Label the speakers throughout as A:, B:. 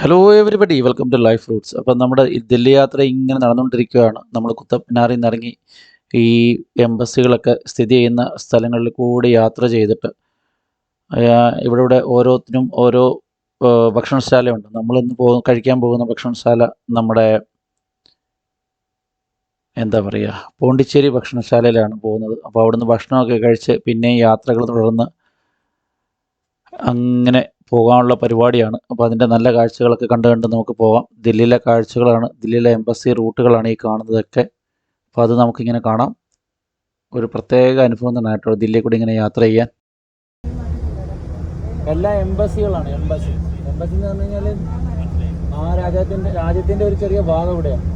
A: Hello everybody welcome to life roots അപ്പം നമ്മുടെ ദില്ലി യാത്ര ഇങ്ങനെ നടന്നുകൊണ്ടിരിക്കുകയാണ്. നമ്മൾ കുത്തബ് നിന്നിറങ്ങി ഈ എംബസികളൊക്കെ സ്ഥിതി ചെയ്യുന്ന സ്ഥലങ്ങളിൽ കൂടി യാത്ര ചെയ്തിട്ട് ഇവിടെ ഇവിടെ ഓരോത്തിനും ഓരോ ഭക്ഷണശാലയുണ്ട്. നമ്മളിന്ന് പോ കഴിക്കാൻ പോകുന്ന ഭക്ഷണശാല നമ്മുടെ എന്താ പറയുക പോണ്ടിച്ചേരി ഭക്ഷണശാലയിലാണ് പോകുന്നത്. അപ്പോൾ അവിടുന്ന് ഭക്ഷണമൊക്കെ കഴിച്ച് പിന്നെയും യാത്രകൾ തുടർന്ന് അങ്ങനെ പോകാനുള്ള പരിപാടിയാണ്. അപ്പോൾ അതിന്റെ നല്ല കാഴ്ചകളൊക്കെ കണ്ട് കണ്ട് നമുക്ക് പോകാം. ദില്ലിയിലെ കാഴ്ചകളാണ് ദില്ലിയിലെ എംബസി റൂട്ടുകളാണ് ഈ കാണുന്നതൊക്കെ. അപ്പോൾ അത് നമുക്കിങ്ങനെ കാണാം. ഒരു പ്രത്യേക അനുഭവം തന്നെ കേട്ടോ ദില്ലിയിൽ കൂടി ഇങ്ങനെ യാത്ര ചെയ്യാൻ? എല്ലാ എംബസികളാണ് എംബസി. എംബസി എന്ന് പറഞ്ഞു കഴിഞ്ഞാൽ ആ രാജ്യത്തിന്റെ രാജ്യത്തിന്റെ ഒരു ചെറിയ ഭാഗം ഇവിടെയാണ്.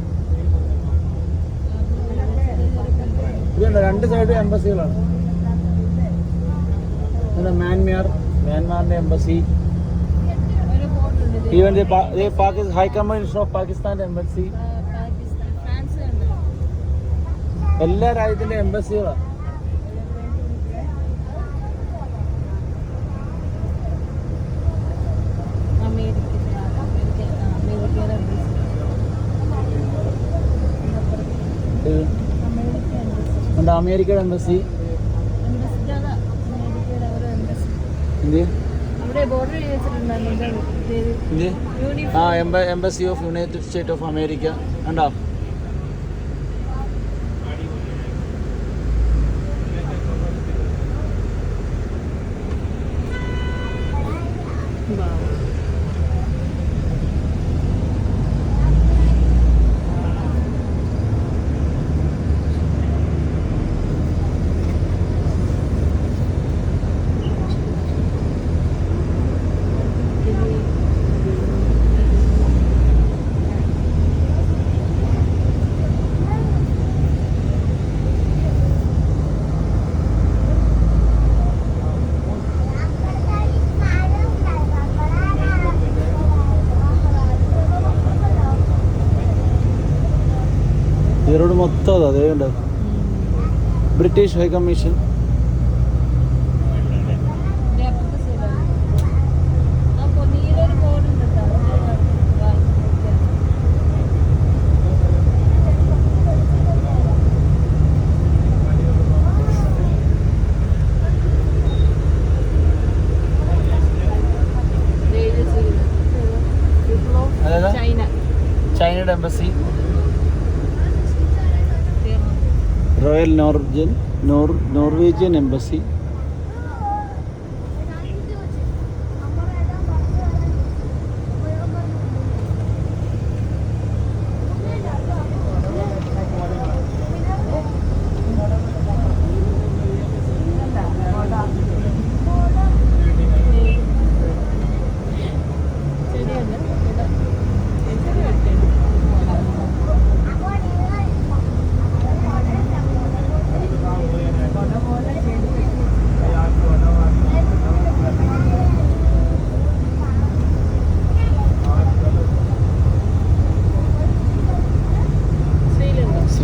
A: രണ്ട് സൈഡും എംബസികളാണ്. Myanmar
B: മ്യാൻമാറിന്റെ embassy. Even
A: the Pakistan high commission of പാകിസ്ഥാന്റെ എംബസി എല്ലാ രാജ്യത്തിന്റെ എംബസികളാണ്
B: അമേരിക്കയുടെ
A: എംബസി ഇന്ത്യ ആ എംബ embassy of United State of America ഉണ്ടോ ഇംഗ്ലീഷ്
B: ഹൈക്കമ്മീഷൻ
A: ചൈനയുടെ എംബസി. റോയൽ നോർജൻ nor
B: Norwegian
A: embassy.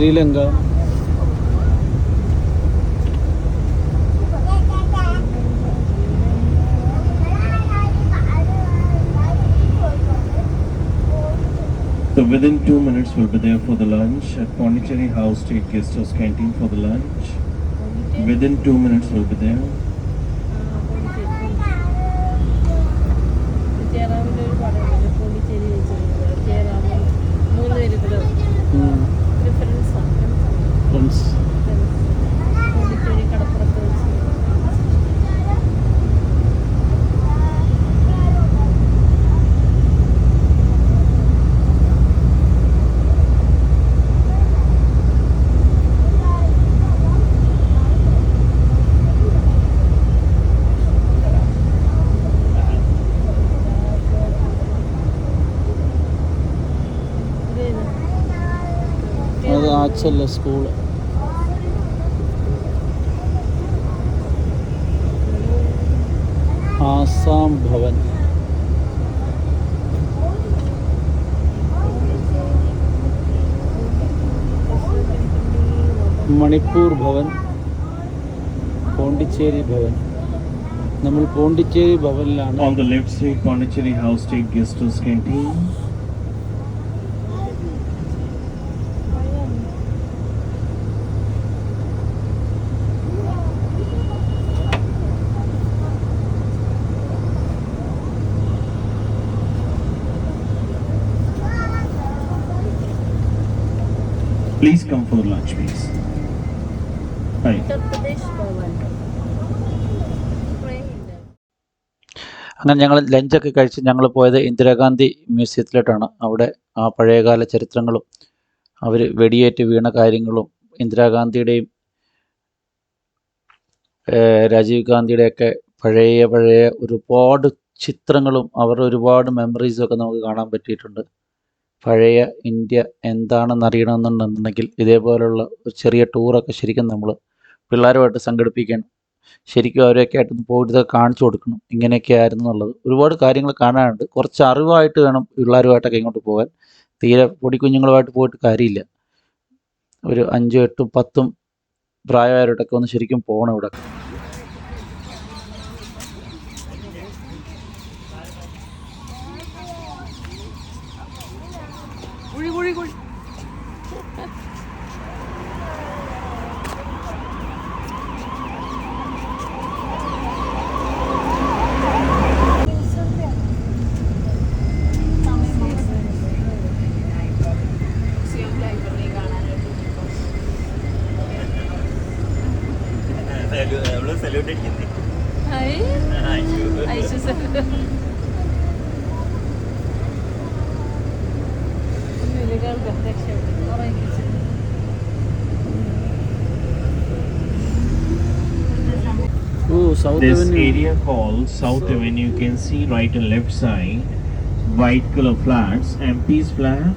C: So within two minutes we'll be there for the lunch at Pondicherry House State Guest House Canteen for the lunch. Within two minutes we'll be there.
A: കൊച്ചല്ല school Assam Bhavan. Manipur Bhavan. Pondicherry Bhavan. നമ്മൾ Pondicherry ഭവനിലാണ്.
C: On the left side Pondicherry house take guest house canteen Please come for lunch, please. Hi.
A: അങ്ങനെ ഞങ്ങൾ ലഞ്ചൊക്കെ കഴിച്ച് ഞങ്ങൾ പോയത് ഇന്ദിരാഗാന്ധി മ്യൂസിയത്തിലോട്ടാണ് അവിടെ ആ പഴയകാല ചരിത്രങ്ങളും അവർ വെടിയേറ്റ് വീണ കാര്യങ്ങളും ഇന്ദിരാഗാന്ധിയുടെയും രാജീവ് ഗാന്ധിയുടെയൊക്കെ പഴയ പഴയ ഒരുപാട് ചിത്രങ്ങളും അവരുടെ ഒരുപാട് മെമ്മറീസും ഒക്കെ നമുക്ക് കാണാൻ പറ്റിയിട്ടുണ്ട് പഴയ ഇന്ത്യ എന്താണെന്ന് അറിയണമെന്നുണ്ടെന്നുണ്ടെങ്കിൽ ഇതേപോലുള്ള ഒരു ചെറിയ ടൂറൊക്കെ ശരിക്കും നമ്മൾ പിള്ളേരുമായിട്ട് സംഘടിപ്പിക്കണം. ശരിക്കും അവരെയൊക്കെ ആയിട്ടൊന്ന് പോയിട്ട് കാണിച്ചു കൊടുക്കണം. ഇങ്ങനെയൊക്കെ ആയിരുന്നു എന്നുള്ളത്. ഒരുപാട് കാര്യങ്ങൾ കാണാനുണ്ട്. കുറച്ച് അറിവായിട്ട് വേണം പിള്ളേരുമായിട്ടൊക്കെ ഇങ്ങോട്ട് പോകാൻ. തീരെ പൊടിക്കുഞ്ഞുങ്ങളുമായിട്ട് പോയിട്ട് കാര്യമില്ല. ഒരു അഞ്ചും എട്ടും പത്തും പ്രായമായവരോടൊക്കെ ഒന്ന് ശരിക്കും പോകണം ഇവിടെ. South
C: this Avenue. area called South so, Avenue, you can see right and left side, white color flats, MP's flat,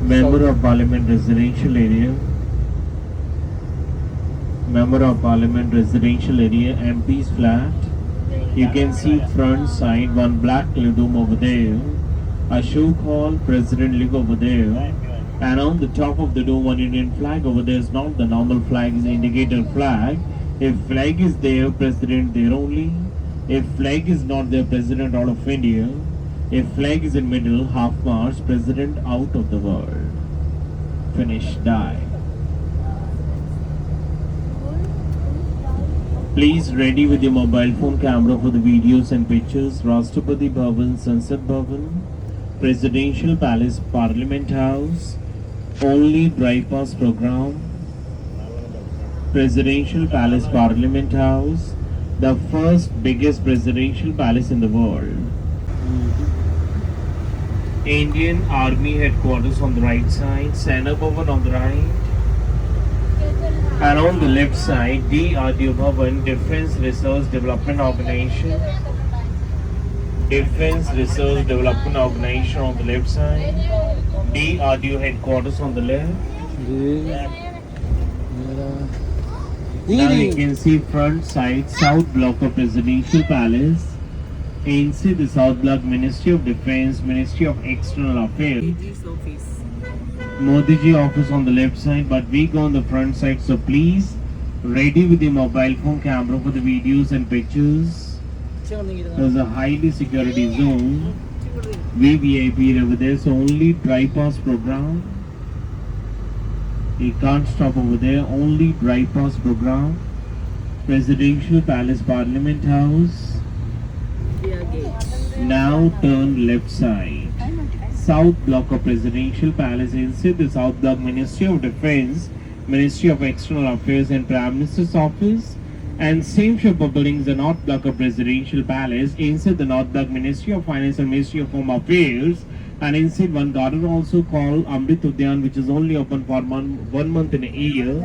C: Member of Parliament residential area, Member of Parliament residential area, MP's flat. You can see front side, one black lidum over there, Ashok Hall, President League over there. And on the top of the dome, one Indian flag over there is not the normal flag, the indicator flag. If flag is there, President there only. If flag is not there, President out of India. If flag is in middle, half Mars, President out of the world. Finish, die. Please ready with your mobile phone camera for the videos and pictures. Rashtrapati Bhavan, Sansad Bhavan, Presidential Palace, Parliament House, only bypass program. Presidential Palace, Parliament House, the first biggest presidential palace in the world. Indian Army headquarters on the right side, Sena Bhavan on the right. And on the left side, DRDO Bhavan, Defense Research Development Organization. Defense Research Development Organization on the left side. DRDO headquarters on the left. Now you can see front side, South Block of Presidential Palace. Inside the South Block Ministry of Defense, Ministry of External Affairs. Modi ji office on the left side, but we go on the front side. So please, ready with your mobile phone camera for the videos and pictures. There's a highly security zone. VVIP over there, so only dry pass program. You can't stop over there. Only dry pass program. Presidential Palace, Parliament House. Now turn left side. South block of Presidential Palace inside the South block Ministry of Defense, Ministry of External Affairs and Prime Minister's Office. And same shape of buildings the North block of Presidential Palace inside the North block Ministry of Finance and Ministry of Home Affairs. And inside one garden also called Amrit Udyan which is only open for one, one month in a year.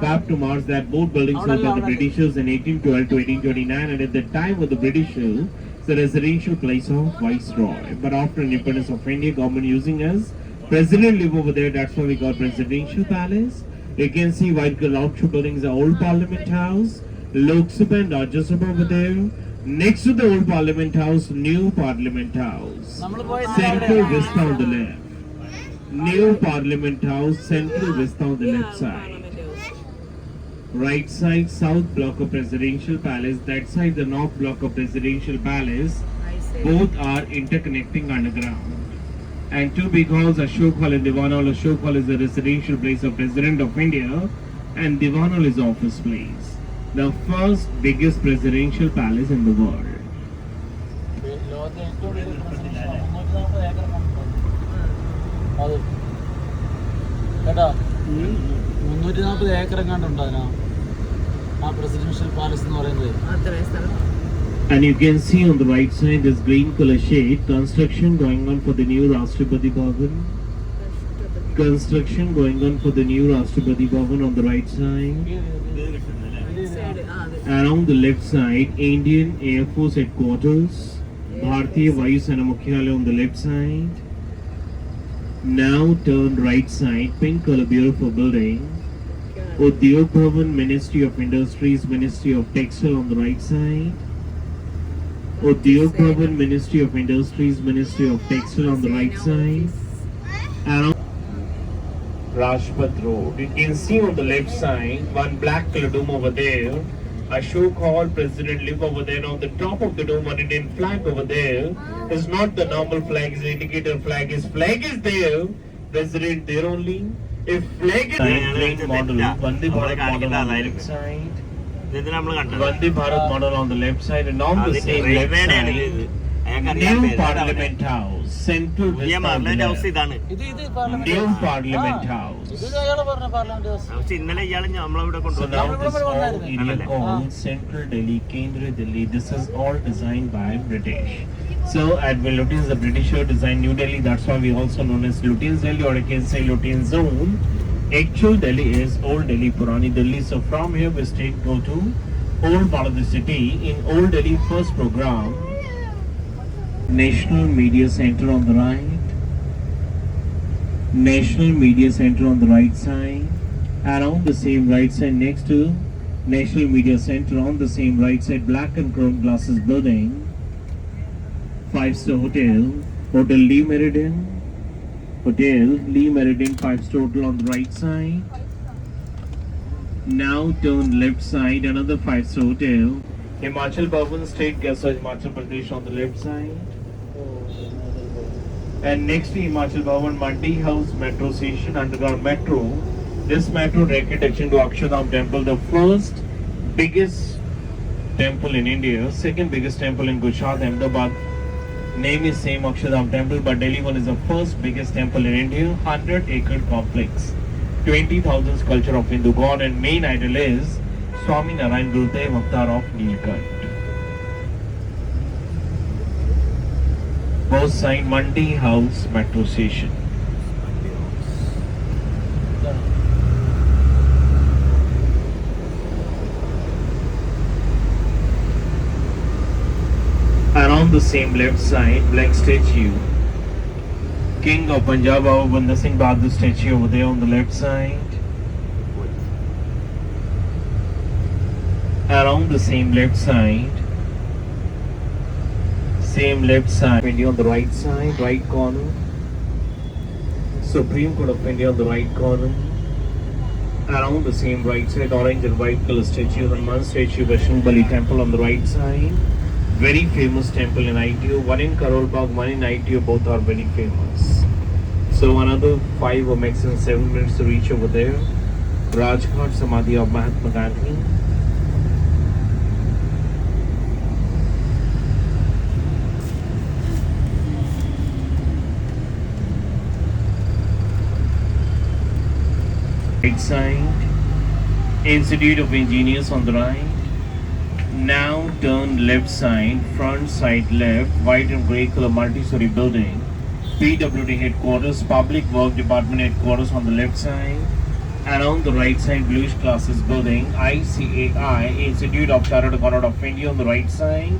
C: Fab to Mars that both buildings were by the Britishers in 1812 to 1829 and at the time of the Britishers the residential place of Viceroy. But after independence of India, government using as president live over there. That's why we got presidential palace. You can see white Galaksha buildings, the old Parliament House, Lok Sabha and Rajya Sabha over there. Next to the old Parliament House, new Parliament House. Central Vista on the left. New Parliament House, Central Vista on the left side. Right side south block of presidential palace. That side the north block of presidential palace. Both are interconnecting underground. And two big halls, Ashok Hall and Diwan Hall. Ashok Hall is the residential place of President of India, and Diwan Hall is office place The first biggest presidential palace in the world.
A: ലോകത്തെ ഏറ്റവും വലിയ presidential മുന്നൂറ്റി നാൽപ്പത് acre അത് കേട്ടോ മുന്നൂറ്റി നാൽപ്പത് acre എങ്ങാണ്ടുണ്ടോ അതിനാ ആ പ്രസിഡൻഷ്യൽ പാലസ് എന്ന് പറയുന്നത്
B: അത്രയും സ്ഥലം
C: And you can see on the right side this green color shade construction going on for the new Rashtrapati Bhavan. Construction going on for the new Rashtrapati Bhavan on the right side. Around the left side, Indian Air Force Headquarters, Bharatiya Vayu Sena Mukhyalaya on the left side. Now turn right side, pink color beautiful building. Udyog Government Ministry of Industries, Ministry of Textile on the right side. Udyog Government Ministry of Industries, Ministry of Textile on the right side. Around Rajpat Road. You can see on the left side one black color over there. Ashok Hall, President live over there on the top of the dome, an Indian flag over there ah. is not the normal flag, it's the indicator flag. His flag is there, President there only. If flag is there, model, Vande Bharat model on the left side. Vande Bharat model on the left side and on the same left side. New parliament house central parliament house
A: ഇതാണ് new parliament house
D: പക്ഷെ ഇന്നലെ ഇയാൾ നമ്മളവിടെ കൊണ്ടുവന്നു central
C: Delhi കേന്ദ്ര Delhi this is all design by British So at Lutyens, the British designed New Delhi. That's why we also known as Lutyens Delhi, or I can say Lutyens Zone. Actual Delhi is Old Delhi, Purani Delhi. So from here we straight go to Old part of the city. In Old Delhi, first program National Media Center on the right. National Media Center on the right side. Around the same right side next to National Media Center on the same right side, black and chrome glasses building. Five star hotel, Hotel Lee Meridian. Hotel Lee Meridian five star hotel on the right side. Now turn left side, another five star hotel. Himachal Bhavan State Guest House, Himachal Pradesh on the left side. And next to Himachal Bhavan, Mandi House Metro Station, underground metro. This metro direct connection to Akshardham Temple, the first biggest temple in India, second biggest temple in Gujarat, Ahmedabad. Name is same Akshardham Temple, but Delhi one is the first biggest temple in India, 100 acre complex, 20,000 sculpture of Hindu god, and main idol is Swami Narayan Gurudev, avatar of Neelkant. Both side Mandi House Metro Station. Around the same left side, black statue. King of Punjab, Baba Singh Bahadur statue over there on the left side. Around the same left side. Same left side. India on the right side, right corner. Supreme Court of India on the right corner. Around the same right side, orange and white color statue, Hanuman statue, Vaishnu temple on the right side. Very famous temple in ITO. One in Karol Bagh, one in ITO, both are very famous. So another five or maximum seven minutes to reach over there. Rajghat Samadhi of Mahatma Gandhi. Side. Institute of Engineers on the right. Now turn left side, front side left, white and grey color multi-story building. PWD headquarters, Public Work Department headquarters on the left side. And on the right side, bluish classes building, ICAI, Institute of Chartered Accountant of India on the right side.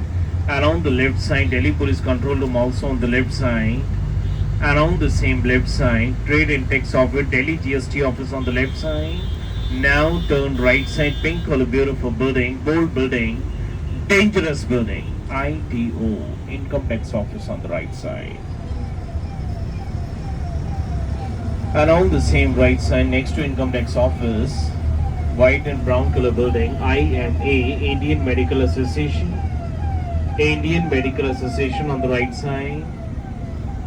C: And on the left side, Delhi Police Control Room also on the left side. On the same left side, Trade and Tax Office, Delhi GST office on the left side. Now turn right side, pink color, beautiful building, bold building, dangerous building, ITO, Income Tax Office on the right side. On the same right side, next to Income Tax Office, white and brown color building, IMA, Indian Medical Association. Indian Medical Association on the right side.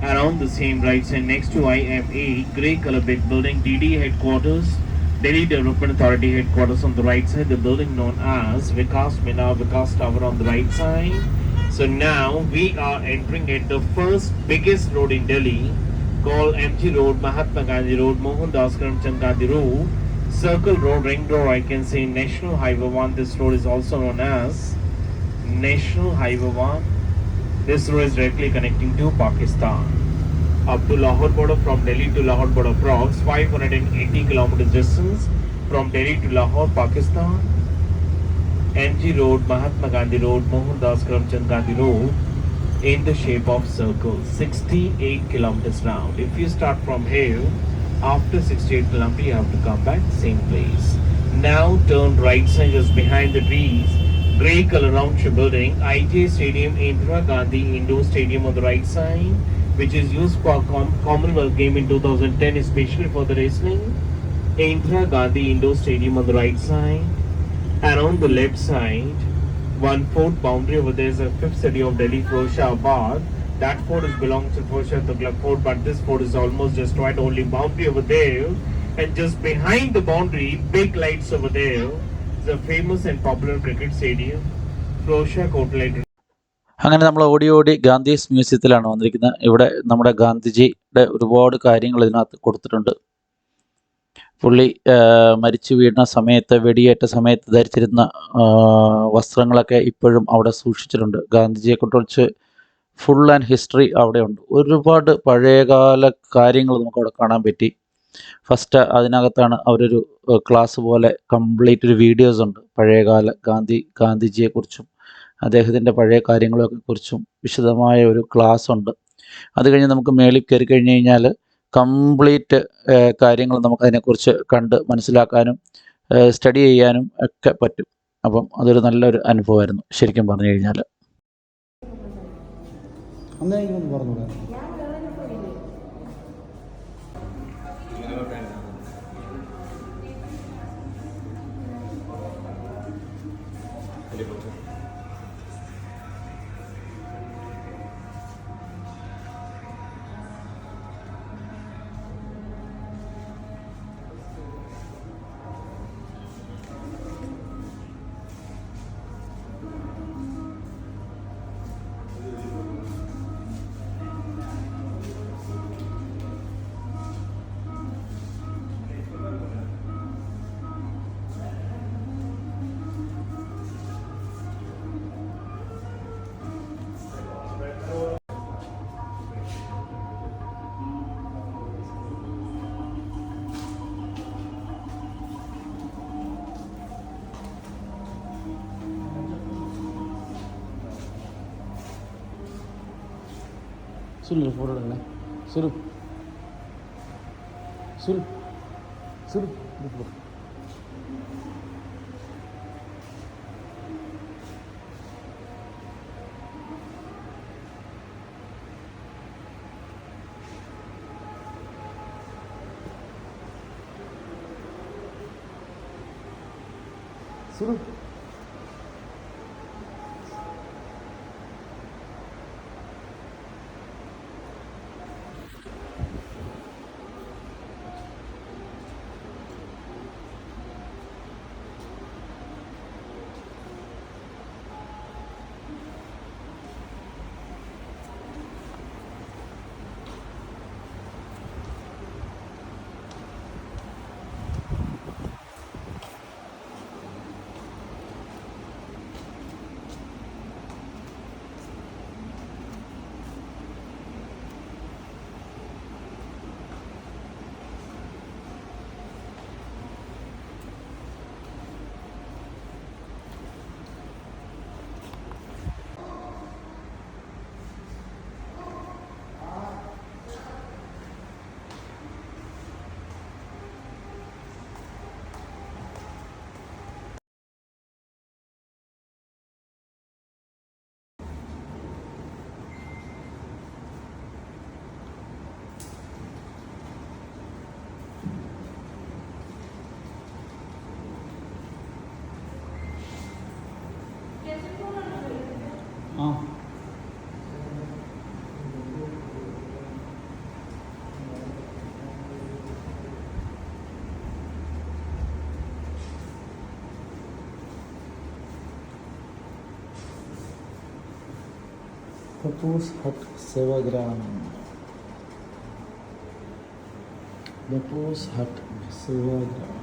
C: Around the same right side next to IMA, grey color big building, DD headquarters, Delhi Development Authority headquarters on the right side, the building known as Vikas Mina Vikas Tower on the right side. So now we are entering at the first biggest road in Delhi called MG Road, Mahatma Gandhi Road, Mohandas Karamchand Gandhi Road, Circle Road, Ring Road, I can say National Highway 1. This road is also known as National Highway 1. This road is directly connecting to Pakistan. Up to Lahore border from Delhi to Lahore border approx 580 kilometers distance from Delhi to Lahore, Pakistan. MG Road, Mahatma Gandhi Road, Mohandas Karamchand Gandhi Road in the shape of circle 68 kilometers round. If you start from here, after 68 kilometers, you have to come back same place. Now turn right side just behind the trees. Grey color round building, IJ Stadium, Indira Gandhi Indoor Stadium on the right side, which is used for Com- Commonwealth game in 2010, especially for the wrestling. Indira Gandhi Indoor Stadium on the right side. And on the left side, one fort boundary over there is a fifth city of Delhi, Firozabad. That fort is belongs to Firozshah Tughlaq Fort, but this fort is almost destroyed. Only boundary over there, and just behind the boundary, big lights over there, is famous and popular cricket stadium, Firozshah Kotla
A: അങ്ങനെ നമ്മൾ ഓടി ഓടി ഗാന്ധീസ് മ്യൂസിയത്തിലാണ് വന്നിരിക്കുന്നത്. ഇവിടെ നമ്മുടെ ഗാന്ധിജിയുടെ ഒരുപാട് കാര്യങ്ങൾ ഇതിനകത്ത് കൊടുത്തിട്ടുണ്ട്. പുള്ളി മരിച്ചു വീഴുന്ന സമയത്ത് വെടിയേറ്റ സമയത്ത് ധരിച്ചിരുന്ന വസ്ത്രങ്ങളൊക്കെ ഇപ്പോഴും അവിടെ സൂക്ഷിച്ചിട്ടുണ്ട്. ഗാന്ധിജിയെ കുറിച്ച് ഫുൾ ആൻഡ് ഹിസ്റ്ററി അവിടെ ഉണ്ട് ഒരുപാട് പഴയകാല കാര്യങ്ങൾ നമുക്ക് അവിടെ കാണാൻ പറ്റി. ഫസ്റ്റ് അതിനകത്താണ് അവരൊരു ക്ലാസ് പോലെ കംപ്ലീറ്റ് ഒരു വീഡിയോസ് ഉണ്ട്. പഴയകാല ഗാന്ധി ഗാന്ധിജിയെക്കുറിച്ചും അദ്ദേഹത്തിന്റെ പഴയ കാര്യങ്ങളൊക്കെ കുറിച്ചും വിശദമായ ഒരു ക്ലാസ് ഉണ്ട്. അത് കഴിഞ്ഞ് നമുക്ക് മേളിൽ കയറി കഴിഞ്ഞ് കഴിഞ്ഞാൽ കംപ്ലീറ്റ് കാര്യങ്ങൾ നമുക്ക് അതിനെക്കുറിച്ച് കണ്ട് മനസ്സിലാക്കാനും സ്റ്റഡി ചെയ്യാനും ഒക്കെ പറ്റും. അപ്പം അതൊരു നല്ലൊരു അനുഭവമായിരുന്നു ശരിക്കും പറഞ്ഞു കഴിഞ്ഞാൽ
E: சுருள் ஃபோட்டோ எடுங்களேன் சுரு சுரு சுரு சுரு സുരു സുരു ഇത് പോ. സുരു ബപ്പൂസ് ഹട്ട് സേവാഗ്രാം ബപ്പൂസ് ഹട്ട് സേവാഗ്രാം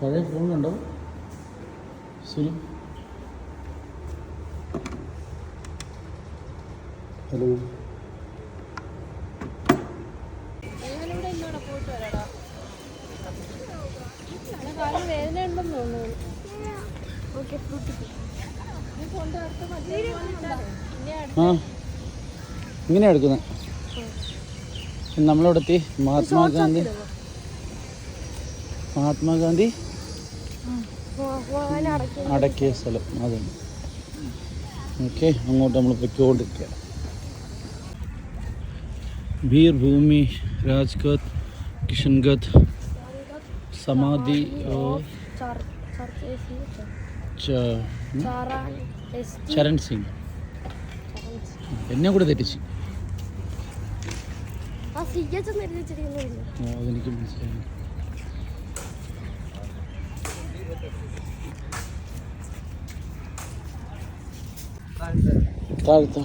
E: പഴയ ഫോൺ ഇങ്ങനെയാണ് എടുക്കുന്നത് നമ്മളിവിടെ എത്തി മഹാത്മാഗാന്ധി മഹാത്മാഗാന്ധി അടക്കിയ സ്ഥലം. അതെ. ഓക്കെ അങ്ങോട്ട് നമ്മൾ പൊയ്ക്കൊണ്ടിരിക്കുക വീർഭൂമി രാജ്ഗത് കിഷൻഗത് സമാധി ചരൺ സിംഗ്. എന്നെ കൂടെ തെറ്റിച്ച്. അതെനിക്ക് മനസ്സിലായി. താഴ്ത്ത.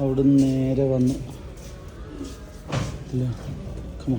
E: അവിടുന്ന് നേരെ വന്ന്. ഇല്ല കമോ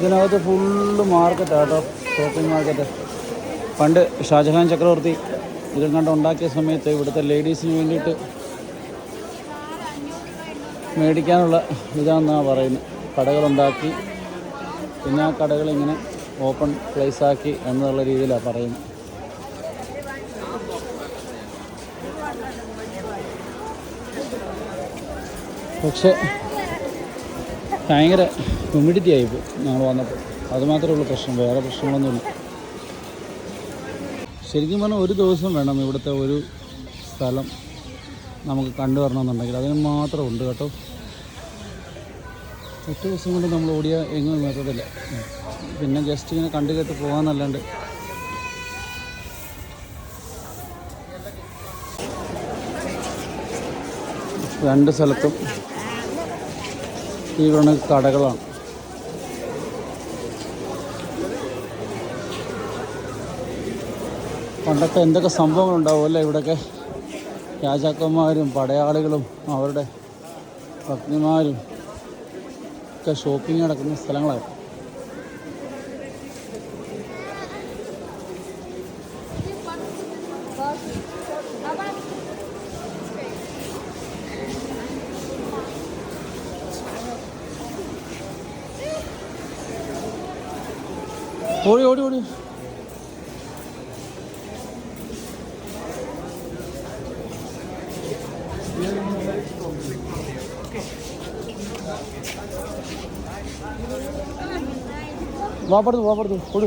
E: ഇതിനകത്ത് ഫുള്ള് മാർക്കറ്റാട്ടോ ഷോപ്പിംഗ് മാർക്കറ്റ് പണ്ട് ഷാജഹാൻ ചക്രവർത്തി ഇതും കണ്ട് ഉണ്ടാക്കിയ സമയത്ത് ഇവിടുത്തെ ലേഡീസിന് വേണ്ടിയിട്ട് മേടിക്കാനുള്ള ഇതാണെന്നാണ് പറയുന്നത്. കടകളുണ്ടാക്കി പിന്നെ ആ കടകളിങ്ങനെ ഓപ്പൺ പ്ലേസ് ആക്കി എന്നുള്ള രീതിയിലാണ് പറയുന്നത്. പക്ഷേ ഭയങ്കര ഹ്യൂമിഡിറ്റി ആയിപ്പോയി ഞങ്ങൾ വന്നപ്പോൾ അത് മാത്രമേ ഉള്ളൂ പ്രശ്നം വേറെ പ്രശ്നങ്ങളൊന്നുമില്ല. ശരിക്കും പറഞ്ഞാൽ ഒരു ദിവസം വേണം ഇവിടുത്തെ ഒരു സ്ഥലം നമുക്ക് കണ്ടു വരണമെന്നുണ്ടെങ്കിൽ. അതിന് മാത്രം ഉണ്ട് കേട്ടോ. ഒറ്റ ദിവസം കൊണ്ട് നമ്മൾ ഓടിയ എങ്ങും നിർത്തത്തില്ല പിന്നെ ജസ്റ്റ് ഇങ്ങനെ കണ്ടു കേട്ട് പോകാമെന്നല്ലാണ്ട് രണ്ട് സ്ഥലത്തും പറഞ്ഞ കടകളാണ്. പണ്ടൊക്കെ എന്തൊക്കെ സംഭവങ്ങളുണ്ടാവും അല്ലേ ഇവിടെയൊക്കെ രാജാക്കന്മാരും പടയാളികളും അവരുടെ പത്നിമാരും ഒക്കെ ഷോപ്പിംഗ് നടക്കുന്ന സ്ഥലങ്ങളാണ്. ഓടി ഓടി ഓടി. വാപ്പടുത്തു വാപ്പടുത്തു കൊടു